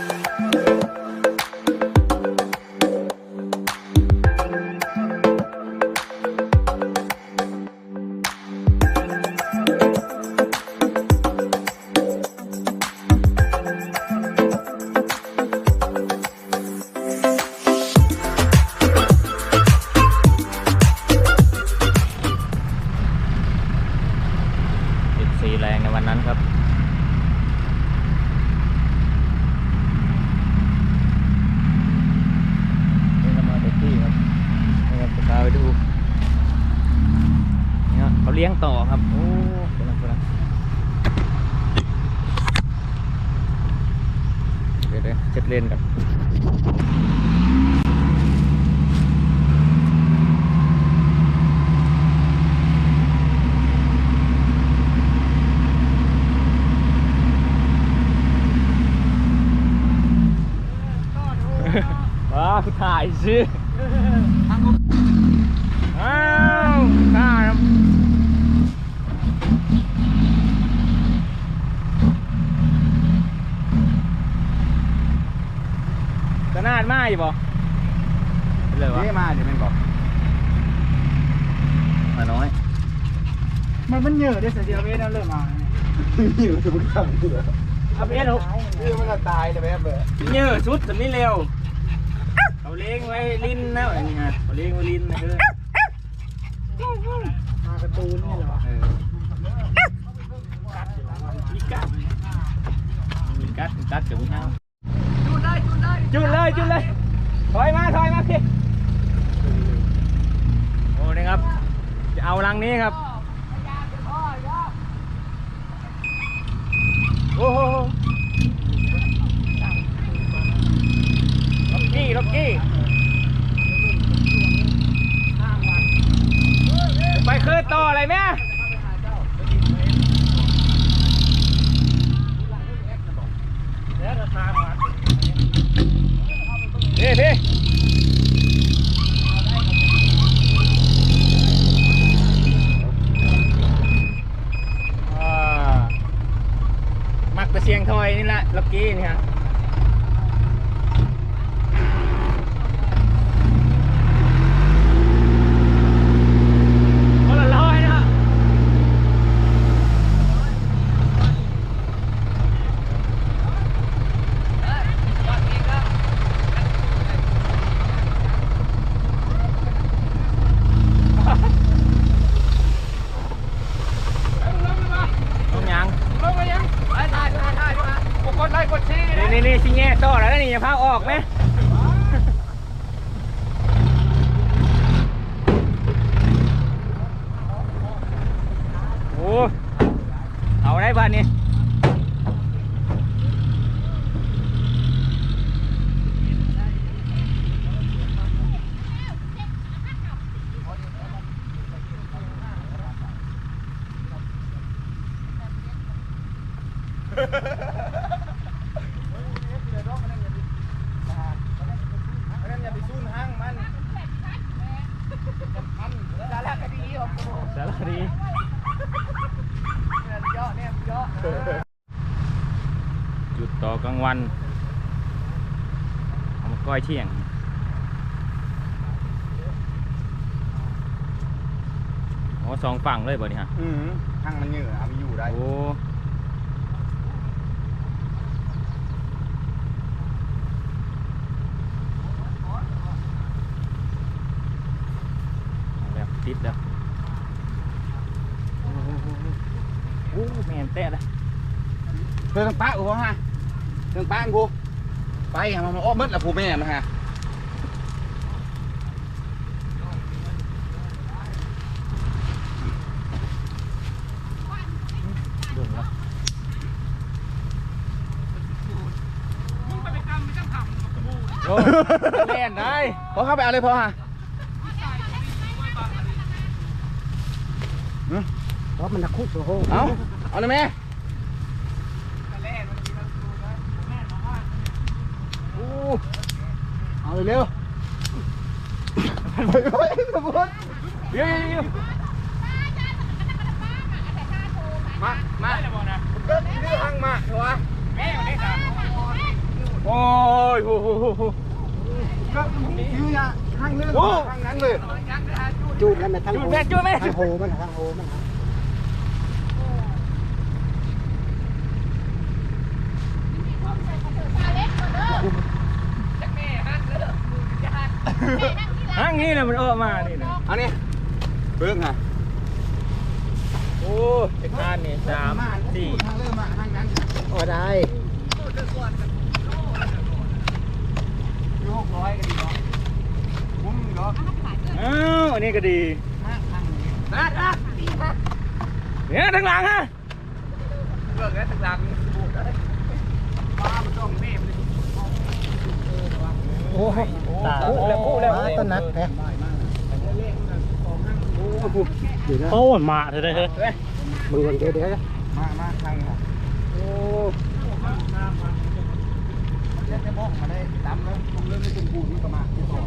จุ ลี้ยงต่อครับ โอ้เป็นอะไรเป็นอะไรเดี๋ยวเดี๋ยวเช็ดเลนกันว้าคือถ่ายซิอ้าวถ่ายครับ กระนาดมาอยู่บ่เลยวะนี่มาเดี๋ยวมันบอกมาน้อย มันมันเยอะได้เสียเวทนั่นเริ่มมาอยู่ทุกคำเหลือเอาไปเอ็ดหกนี่มันจะตายเลยแบบเบอร์เยอะสุดสำนี้เร็วเขาเลี้ยงไว้ลิ้นนะอันนี้ฮะเขาเลี้ยงไว้ลิ้นนะเออมากระตูนนี่เหรอเออมีกัดมีกัดมีกัดกับมีเท้าจุดได้ จุดเลยจุดเลยถอยมาถอยมาพี่โอ้นี่ครับ จะเอารังนี้ครับ โอ้โหล็อกกี้ล็อกกี้ไปคืนต่ออะไรแม่พี่พี่อ่ามักแต่เสียงทอยนี่แหละล็อกกี้นี่ฮะ คนละร้อยนะต้องยัง ลงไปยังไปถ่ายถ่ายถ่ายถ่ายกดไลค์กดแชร์ นี่นี่นี่สิแง่ต่อแล้วนี่อย่าพาออกไหมโอ้ เอาได้บ้านนี้สารดี จุดต่อกลางวันเอามาก้อยเที่ยงโอ้สองฝั่งเลยบ่นี่ฮะอืมทางมันเหงื่อเอาไม่อยู่ได้ โอ้เอาแบบติดแล้วโอ้โห โอ้โหแม่นแตะเลยเรื่องป้ากูฮะเรื่องป้ากูไปหามันอ้อมมืดแล้วผู้แม่นะฮะเบิ่งแล้วโอ้เล่นได้พอเข้าไปเอาเลยพอฮะ เพราะมันนักคุกโอ้โหเอาเอาเลยแม่โอ้เอาเร็วๆไปไปสมบูรณ์เดี๋ยวเดี๋ยวมามาเดินเรื่องทางมาเหรอวะโอ้โอ้โหโอ้โหก็ยืนอะข้างเรื่องโอ้ข้างนั้นเลยจูดแล้วมันทั้งจุดแม่จุดแม่ทั้งโหมันทั้งโหมันฮะ งี้นะมันออกมานี่นะอันนี้เบิ้งอะโอ้เป็นการนี่สามสี่ทางเริ่มมาทางนั้นโอ้ได้อยู่หกร้อยกันดีเนาะคุ้มเนาะอ้าวอันนี้ก็ดีนะนะเนี่ยทางหลังฮะเลิกแล้วถึงหลังปลามันต้องเมมเลย โอ้โหตาพูดแล้วพูดแล้วต้นนักแท้โอ้มาเถอะเถอะมึงคนเดียวเดียวมามาทางอะโอ้เล่นได้บ้องมาได้ดำแล้วลงเรื่องไม่เป็นบูนมันก็มาที่สอง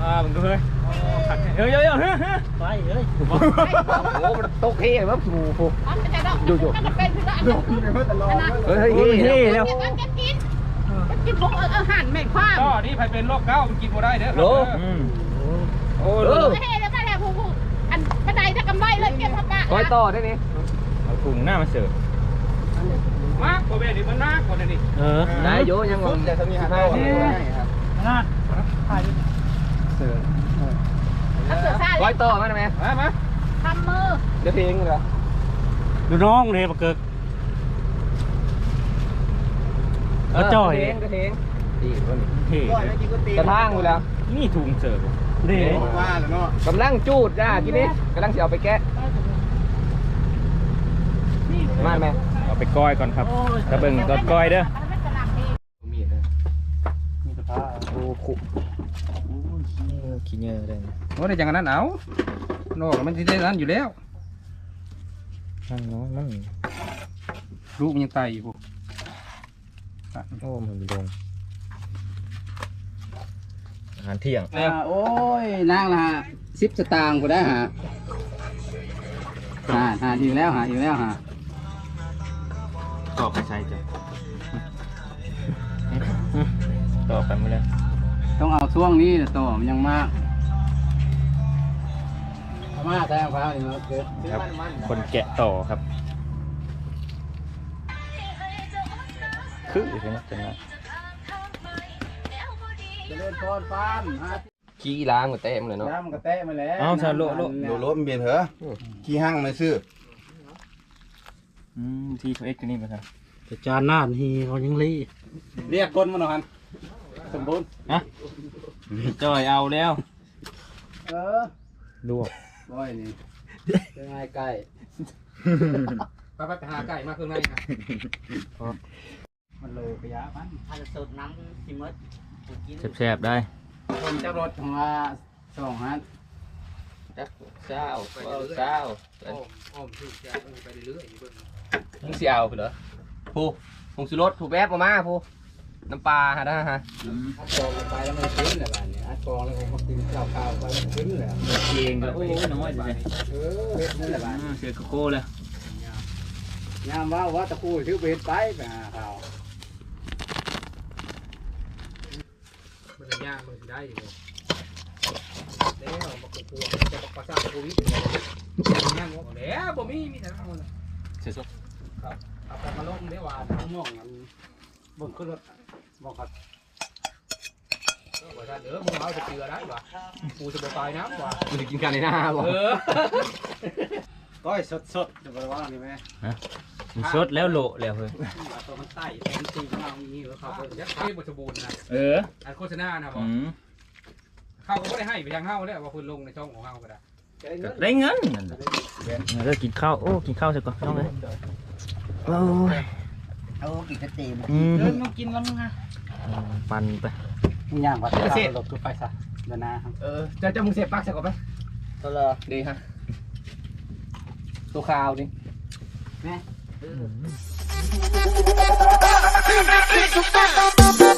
อ่ามึงดูเฮ้ยเฮ้ยเฮ้ยเฮ้ยเฮ้ยไปเฮ้ยโอ้มันตกเฮ้ยแบบสูบ โยโย่โยนไปเมื่อตลอดเฮ้ยโอ้ยเฮ้ยแล้วกินพวกอาหารแม่งความก็นี่ใครเป็นโรคเก้ามันกินบ่ได้เด้อโลอืมโอ้เอโลอเฮ้แล้วก็แล้วผู้ผู้อันบันไดถ้ากำไรเลยเก็บพ่อป้าคอยต่อได้นี่เอาถุงหน้ามาเสิร์ฟมากกว่าเบนี่มันมากกว่านี่เออได้โยยังงงแต่ถ้ามีหันเข้าครับน่าเสือถ้าเสือซ่าคอยต่อมาได้ไหมมามาทำมือจะเพลงเหรอ ดูน้องเลยปะเกิกเขาจ่อยเพลงก็เพลงดีกว่านี่เท่ก้อยไม่กินก็ตีกระทั่งอยู่แล้วนี่ถุงเสิร์ฟเด้ว่าแล้วเนาะกำลังจูดจ้ากินนี่กำลังจะเอาไปแกะมาไหมเอาไปก้อยก่อนครับถ้าเบิงตอนก้อยเด้อม่กระลังเองมีดนะมีสภาโอ้ขุขี้เยอะเลยโอ้ได้จังนั้นเอาโน่มันที่ได้นั้นอยู่แล้ว นั่นน้องนั่นลูกมันยังไตอยู่พวกโอ้มันลงอาหารเที่ยงโอ้ยนางละสิบสตางค์กูได้ฮะหาหาอยู่แล้วหาอยู่แล้วฮะตอบไปใช้จ้ะตอบไปไม่ได้ต้องเอาช่วงนี้นะโตมันยังมาก มาแต่ฟ้านี่มันเกิดครับ คนแกะต่อครับ คือใช่ไหมจังนะจะเล่นพรฟาร์มฮะขี้ล้างหมดเต็มเลยเนาะน้ำกระแตะมาแล้วเอาซะโลโลโลโลมันเบียนเหรอขี้ห้างไม่ซื้ออืมที่เขาเอ็กซ์นี่มาครับแต่จานหน้านี่เขายังรีเรียกคนมาหน่อยฮันสมบูรณ์อะจอยเอาแล้ว เออลวก บ่อยนี่เป็นไงไก่ไปไปหาไก่มาเครื่องในครับมันเลยขยะมันถ้าจะสูดน้ำสิมดกินแซ่บๆได้คนเจ้ารถของว่าสองฮันจักเช้าเช้าอ้อมที่จะไปเรื่อยๆเบิ่งมึงสิเอาเหรอผู้ผงสุรสถูกแบบมาผู้ น้ำปลาฮะนะฮะอัดกองลงไปแล้วมันขึ้นเลยบ้านนี้อัดกองแล้วผมก็กินข้าวข้าวไปมันขึ้นเลยเองก็โอ้ยน้อยเลยเออเฮ็ดนั่นแหละบ้านเสือโกโก้เลยยามว่าว่าตะคูถือเบ็ดไปไปหาข้าวมันย่างมันได้อยู่แล้วบักกลัวจะบักภาษาโควิดย่างแล้วบ่มีมีแต่เอาเสือสดเอาไปมาลงได้ว่าม่วงมันเบิ่งขึ้นรถ บอกครับว่าถ้าเด้อมึงเอาจะเจือได้ว่ะกูจะบ่ตายน้ำว่ะกูจะกินกันในหน้าบ่เออก้อยสดๆจะบอกว่านี่ไหมมันสดแล้วโละแล้วเฮ้ยเอาตัวมันไต่เป็นตีของเราอย่างนี้แล้วเขาเขาก็เยักษ์ให้บทบูรณ์นะเอออันโฆษณานะบออืกมเข้าก็ไม่ได้ให้ไปทางเข้าเลยว่าคุณลงในช่องของเข้าก็ได้ก็ได้เงินนั่นแหละเลิกกินข้าวโอ้กินข้าวเสร็จก่อนน้องเลยโอ้ย เอากินกระเทียมอืมเดินมากินแล้วมึงอะปั่นไปมึงย่างวัดข้าวรถกูไปซะเดี๋ยวนะครับเออจะจะมึงเสียบปลักใส่ก่อนไปตัวเลยดีฮะตัวขาวดิแม่ Thank you.